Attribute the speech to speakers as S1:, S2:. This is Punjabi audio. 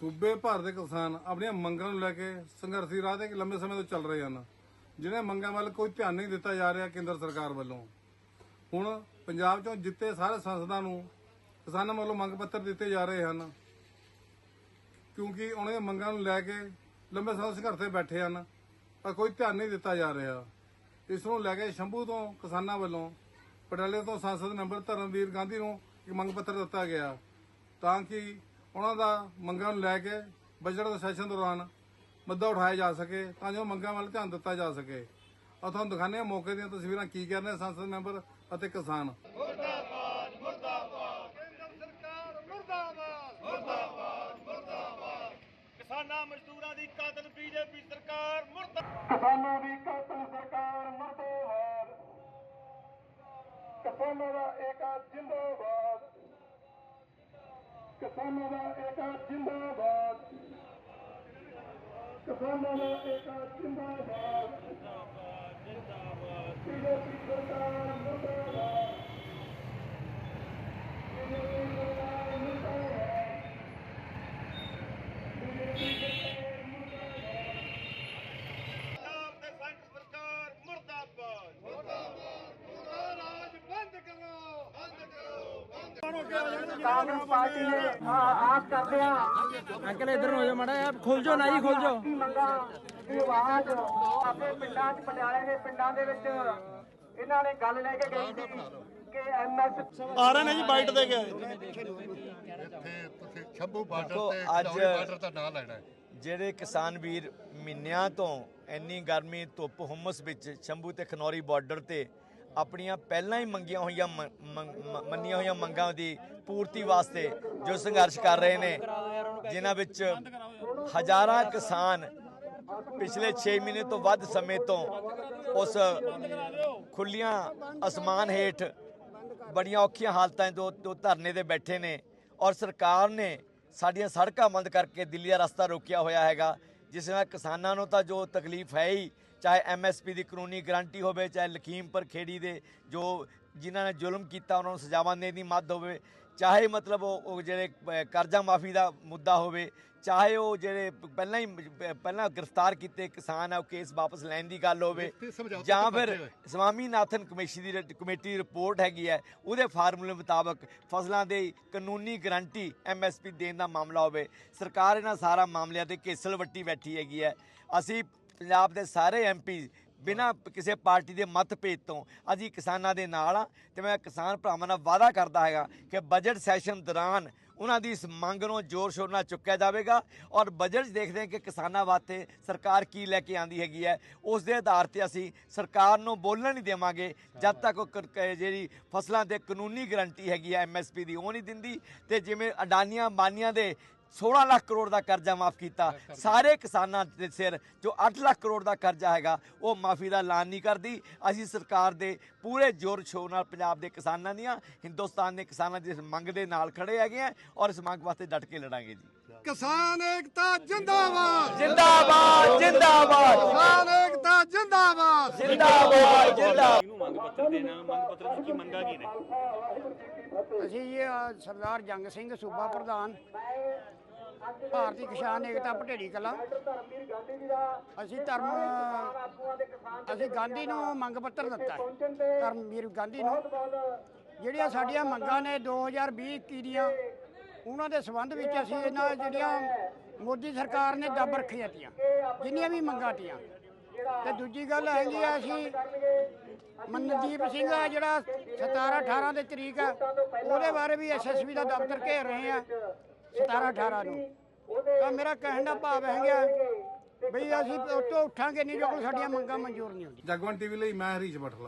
S1: ਸੂਬੇ ਭਰ ਦੇ ਕਿਸਾਨ ਆਪਣੀਆਂ ਮੰਗਾਂ ਨੂੰ ਲੈ ਕੇ ਸੰਘਰਸ਼ੀ ਰਾਹ ਤੇ ਲੰਬੇ ਸਮੇਂ ਤੋਂ ਚੱਲ ਰਹੇ ਹਨ। ਜਿਹਨਾਂ ਮੰਗਾਂ ਵੱਲ ਕੋਈ ਧਿਆਨ ਨਹੀਂ ਦਿੱਤਾ ਜਾ ਰਿਹਾ ਕੇਂਦਰ ਸਰਕਾਰ ਵੱਲੋਂ। ਹੁਣ ਪੰਜਾਬ ਚੋਂ ਜਿੱਤੇ ਸਾਰੇ ਸੰਸਦਾਂ ਨੂੰ ਕਿਸਾਨਾਂ ਵੱਲੋਂ ਮੰਗ ਪੱਤਰ ਦਿੱਤੇ ਜਾ ਰਹੇ ਹਨ। ਕਿਉਂਕਿ ਉਹਨਾਂ ਦੀਆਂ ਮੰਗਾਂ ਨੂੰ ਲੈ ਕੇ ਲੰਬੇ ਸਮੇਂ ਸੰਘਰਸ਼ ਤੇ ਬੈਠੇ ਹਨ, ਪਰ ਕੋਈ ਧਿਆਨ ਨਹੀਂ ਦਿੱਤਾ ਜਾ ਰਿਹਾ। ਇਸ ਨੂੰ ਲੈ ਕੇ ਸ਼ੰਭੂ ਤੋਂ ਕਿਸਾਨਾਂ ਵੱਲੋਂ, ਪਟਿਆਲੇ ਤੋਂ ਸੰਸਦ ਮੈਂਬਰ ਧਰਮਵੀਰ ਗਾਂਧੀ ਨੂੰ ਇੱਕ ਮੰਗ ਪੱਤਰ ਦਿੱਤਾ ਗਿਆ ਤਾਂ ਕਿ ਉਹਨਾਂ ਦਾ ਮੰਗਾਂ ਨੂੰ ਲੈ ਕੇ ਬਜਟ ਦੇ ਸੈਸ਼ਨ ਦੌਰਾਨ ਮੁੱਦਾ ਉਠਾਇਆ ਜਾ ਸਕੇ ਤਾਂ ਜੋ ਮੰਗਾਂ ਵੱਲ ਧਿਆਨ ਦਿੱਤਾ ਜਾ ਸਕੇ। ਆ ਤੁਹਾਨੂੰ ਦਿਖਾਣੇ ਆ ਮੌਕੇ ਦੀਆਂ ਤਸਵੀਰਾਂ ਕੀ ਕਰ ਰਹੇ ਸੰਸਦ ਮੈਂਬਰ ਅਤੇ ਕਿਸਾਨ।
S2: ਕੇਂਦਰ ਸਰਕਾਰ ਮੁਰਦਾਬਾਦ। ਮੁਰਦਾਬਾਦ ਮੁਰਦਾਬਾਦ। ਕਿਸਾਨਾਂ ਮਜ਼ਦੂਰਾਂ ਦੀ ਕਾਤਲ ਬੀਜੇਪੀ ਸਰਕਾਰ ਮੁਰਦਾਬਾਦ
S3: ਕਿਸਾਨਾਂ ਦੀ ਕਾਤਲ ਸਰਕਾਰ ਮਰਦਾਬਾਦ। ਕਿਸਾਨਾਂ ਦਾ ਏਕਾ ਜਿੰਦਾਬਾਦ। ਕਿਸਾਨਾਂ ਦਾ ਏਕਾ ਜਿੰਦਾਬਾਦ। ਕਿਸਾਨਾਂ ਦਾ ਏਕਾ ਜਿੰਦਾਬਾਦ ਜਿੰਦਾਬਾਦ ਜਿੰਦਾਬਾਦ ਬੀਜੇਪੀ ਸਰਕਾਰ ਮਰਦਾਬਾਦ ਬੀਜੇਪੀ ਸਰਕਾਰ ਮਰਦਾਬਾਦ ਬੀਜੇਪੀ ਸਰਕਾਰ ਮਰਦਾਬਾਦ
S2: ਪੰਜਾਬ ਤੇ ਸੈਂਟਰ ਸਰਕਾਰ ਮੁਰਦਾਬਾਦ ਮੁਰਦਾਬਾਦ ਮੁਰਦਾ ਰਾਜ ਬੰਦ ਕਰੋ ਬੰਦ ਕਰੋ ਬੰਦ
S3: ਕਾਂਗਰਸ ਪਾਰਟੀ ਨੇ ਆਸ ਕਰਦੇ ਆ।
S4: ਅੰਕਲ ਇਧਰ ਨੂੰ ਹੋ ਜਾ ਮੜਾ ਖੁੱਲ ਜਾਓ ਨਾ ਜੀ ਖੁੱਲ
S3: ਦੀ ਦੀ ਆਵਾਜ਼ ਆਪਣੇ ਪਿੰਡਾਂ 'ਚ ਪਟਿਆਲੇ ਦੇ ਪਿੰਡਾਂ ਦੇ ਵਿੱਚ। ਇਹਨਾਂ ਨੇ ਗੱਲ ਲੈ ਕੇ ਗਈ ਸੀ ਕਿ ਐਮਐਸ
S2: ਆ ਰਹੇ ਨੇ ਜੀ ਬਾਈਟ ਦੇ ਕੇ
S5: ਇੱਥੇ ਤੁਸੀਂ ਸ਼ੰਭੂ ਬਾਰਡਰ
S6: ਦੇਖੋ,
S5: ਤੇ
S6: ਅੱਜ-
S5: ਚੌੜੀ ਬਾਰਡਰ ਦਾ ਨਾਂ ਲੈਣਾ ਹੈ।
S6: ਜਿਹੜੇ ਕਿਸਾਨ ਵੀਰ ਮਹੀਨਿਆਂ ਤੋਂ ਇੰਨੀ ਗਰਮੀ ਧੁੱਪ ਹੁਮਸ ਵਿੱਚ ਸ਼ੰਭੂ ਤੇ ਖਨੌਰੀ ਬਾਰਡਰ ਤੇ ਆਪਣੀਆਂ ਪਹਿਲਾਂ ਹੀ ਮੰਗੀਆਂ ਹੋਈਆਂ ਮ- ਮ- ਮੰਨੀਆਂ ਹੋਈਆਂ ਮੰਗਾਂ ਦੀ ਪੂਰਤੀ ਵਾਸਤੇ ਜੋ ਸੰਘਰਸ਼ ਕਰ ਰਹੇ ਨੇ, ਜਿਨ੍ਹਾਂ ਵਿੱਚ ਹਜ਼ਾਰਾਂ ਕਿਸਾਨ ਪਿਛਲੇ 6 ਮਹੀਨੇ ਤੋਂ ਵੱਧ ਸਮੇਂ ਤੋਂ ਉਸ ਖੁੱਲੀਆਂ ਅਸਮਾਨ ਹੇਠ ਬੜੀਆਂ ਔਖੀਆਂ ਹਾਲਤਾਂ ਤੋਂ ਤੋਂ ਧਰਨੇ ਤੇ ਬੈਠੇ ਨੇ ਔਰ ਸਰਕਾਰ ਨੇ ਸਾਡੀਆਂ ਸੜਕਾਂ ਬੰਦ ਕਰਕੇ ਦਿੱਲੀ ਦਾ ਰਸਤਾ ਰੋਕਿਆ ਹੋਇਆ ਹੈਗਾ। ਜਿਸ ਨਾਲ ਕਿਸਾਨਾਂ ਨੂੰ ਤਾਂ ਜੋ ਤਕਲੀਫ ਹੈ ਹੀ, ਚਾਹੇ ਐਮਐਸਪੀ ਦੀ ਕਾਨੂੰਨੀ ਗਾਰੰਟੀ ਹੋਵੇ, ਚਾਹੇ ਲਖੀਮਪੁਰ ਖੇੜੀ ਦੇ ਜੋ ਜਿਨ੍ਹਾਂ ਨੇ ਜ਼ੁਲਮ ਕੀਤਾ, ਉਹਨਾਂ ਨੂੰ ਸਜ਼ਾਵਾਂ ਦੇਣ ਦੀ ਮੱਦ ਹੋਵੇ ਚਾਹੇ ਮਤਲਬ ਉਹ ਜਿਹੜੇ ਕਰਜ਼ਾ ਮਾਫੀ ਦਾ ਮੁੱਦਾ ਹੋਵੇ ਚਾਹੇ ਉਹ ਜਿਹੜੇ ਪਹਿਲਾਂ ਹੀ ਪਹਿਲਾਂ ਗ੍ਰਿਫਤਾਰ ਕੀਤੇ ਕਿਸਾਨ ਆ ਉਹ ਕੇਸ ਵਾਪਸ ਲੈਣ ਦੀ ਗੱਲ ਹੋਵੇ ਜਾਂ ਫਿਰ। ਸਵਾਮੀਨਾਥਨ ਕਮੇਟੀ ਦੀ ਕਮੇਟੀ ਰਿਪੋਰਟ ਹੈਗੀ ਹੈ ਉਹਦੇ ਫਾਰਮੂਲੇ ਮੁਤਾਬਕ ਫਸਲਾਂ ਦੇ ਕਾਨੂੰਨੀ ਗਰੰਟੀ ਐਮਐਸਪੀ ਦੇਣ ਦਾ ਮਾਮਲਾ ਹੋਵੇ ਸਰਕਾਰ ਇਹਨਾਂ ਸਾਰਾ ਮਾਮਲਿਆਂ ਤੇ ਕੇਸਲ ਵੱਟੀ ਬੈਠੀ ਹੈਗੀ ਹੈ ਅਸੀਂ ਪੰਜਾਬ ਦੇ ਸਾਰੇ ਐਮਪੀ ਬਿਨਾਂ ਕਿਸੇ ਪਾਰਟੀ ਦੇ ਮਤਭੇਦ ਤੋਂ ਅਸੀਂ ਕਿਸਾਨਾਂ ਦੇ ਨਾਲ ਆ ਤੇ ਮੈਂ ਕਿਸਾਨ ਭਰਾਵਾਂ ਨਾਲ ਵਾਅਦਾ ਕਰਦਾ ਹੈਗਾ ਕਿ ਬਜਟ ਸੈਸ਼ਨ ਦੌਰਾਨ ਉਹਨਾਂ ਦੀ ਇਸ ਮੰਗ ਨੂੰ ਜ਼ੋਰ ਸ਼ੋਰ ਨਾਲ ਚੁੱਕਿਆ ਜਾਵੇਗਾ ਔਰ ਬਜਟ 'ਚ ਦੇਖਦੇ ਹਾਂ ਕਿ ਕਿਸਾਨਾਂ ਵਾਸਤੇ ਸਰਕਾਰ ਕੀ ਲੈ ਕੇ ਆਂਦੀ ਹੈਗੀ ਹੈ। ਉਸ ਦੇ ਆਧਾਰ ਤੇ ਅਸੀਂ ਸਰਕਾਰ ਨੂੰ ਬੋਲਣ ਨਹੀਂ ਦੇਵਾਂਗੇ। ਜਦ ਤੱਕ ਉਹ ਕ- ਜਿਹੜੀ ਫਸਲਾਂ ਤੇ ਕਾਨੂੰਨੀ ਗਰੰਟੀ ਹੈਗੀ ਹੈ ਐਮਐਸਪੀ ਦੀ ਉਹ ਨਹੀਂ ਦਿੰਦੀ ਤੇ ਜਿਵੇਂ ਅਡਾਨੀਆਂ ਬਾਨੀਆਂ ਦੇ 16 ਲੱਖ ਕਰੋੜ ਦਾ ਕਰਜ਼ਾ ਮਾਫ ਕੀਤਾ। ਸਾਰੇ ਕਿਸਾਨਾਂ ਦੇ ਸਿਰ ਜੋ 8 ਲੱਖ ਕਰੋੜ ਦਾ ਕਰਜ਼ਾ ਹੈਗਾ ਉਹ ਮਾਫੀ ਦਾ ਐਲਾਨ ਨਹੀਂ ਕਰਦੀ। ਅਸੀਂ ਸਰਕਾਰ ਦੇ ਪੂਰੇ ਜ਼ੋਰ ਸ਼ੋਰ ਨਾਲ ਪੰਜਾਬ ਦੇ ਕਿਸਾਨਾਂ ਦੀਆਂ ਹਿੰਦੁਸਤਾਨ ਦੇ ਕਿਸਾਨਾਂ ਦੀ ਇਸ ਮੰਗ ਦੇ ਨਾਲ ਖੜੇ ਹੈਗੇ ਆ ਔਰ ਇਸ ਮੰਗ ਵਾਸਤੇ ਡਟ ਕੇ ਲੜਾਂਗੇ ਜੀ।
S2: ਕਿਸਾਨ ਏਕਤਾ ਜਿੰਦਾਬਾਦ।
S6: ਜਿੰਦਾਬਾਦ ਜਿੰਦਾਬਾਦ।
S2: ਕਿਸਾਨ ਏਕਤਾ ਜਿੰਦਾਬਾਦ।
S6: ਜਿੰਦਾਬਾਦ ਜਿੰਦਾਬਾਦ।
S7: ਮੰਗ ਪੱਤਰ ਦੇਣਾ ਮੰਗ ਪੱਤਰ ਵਿੱਚ ਕੀ ਮੰਗਾਂ ਕੀ ਨੇ?
S4: ਅਸੀਂ ਜੀ ਅ, ਸਰਦਾਰ ਜੰਗ ਸਿੰਘ ਸੂਬਾ ਪ੍ਰਧਾਨ ਭਾਰਤੀ ਕਿਸਾਨ ਏਕਤਾ ਭਟੇੜੀ ਕਲਾ। ਅਸੀਂ ਧਰਮ ਅਸੀਂ ਗਾਂਧੀ ਨੂੰ ਮੰਗ ਪੱਤਰ ਦਿੱਤਾ ਹੈ ਧਰਮਵੀਰ ਗਾਂਧੀ ਨੂੰ। ਜਿਹੜੀਆਂ ਸਾਡੀਆਂ ਮੰਗਾਂ ਨੇ 2020 21 ਦੀਆਂ ਉਹਨਾਂ ਦੇ ਸੰਬੰਧ ਵਿੱਚ ਅਸੀਂ ਇਹਨਾਂ ਜਿਹੜੀਆਂ ਮੋਦੀ ਸਰਕਾਰ ਨੇ ਦੱਬ ਰੱਖੀਆਂ ਤੀਆਂ ਜਿੰਨੀਆਂ ਵੀ ਮੰਗਾਂ ਤੀਆਂ। ਤੇ ਦੂਜੀ ਗੱਲ ਹੈਗੀ ਆ ਅਸੀਂ ਮਨਦੀਪ ਸਿੰਘ ਆ ਜਿਹੜਾ 17 18 ਦੇ ਤਰੀਕ ਆ ਉਹਦੇ ਬਾਰੇ ਵੀ ਐਸਐਸਬੀ ਦਾ ਦਫ਼ਤਰ ਘੇਰ ਰਹੇ ਆ 17 18 ਨੂੰ। ਤਾਂ ਮੇਰਾ ਕਹਿਣ ਦਾ ਭਾਵ ਹੈਗਾ ਬਈ ਅਸੀਂ ਉੱਤੋਂ ਉੱਠਾਂਗੇ ਨਹੀਂ ਜੋ ਕੋਲ ਸਾਡੀਆਂ ਮੰਗਾਂ ਮਨਜ਼ੂਰ ਨਹੀਂ ਹੁੰਦੀਆਂ।
S1: ਜਗਵੰਤ ਟੀਵੀ ਲਈ ਮੈਂ ਹਰੀਸ਼ ਬਠਲਾ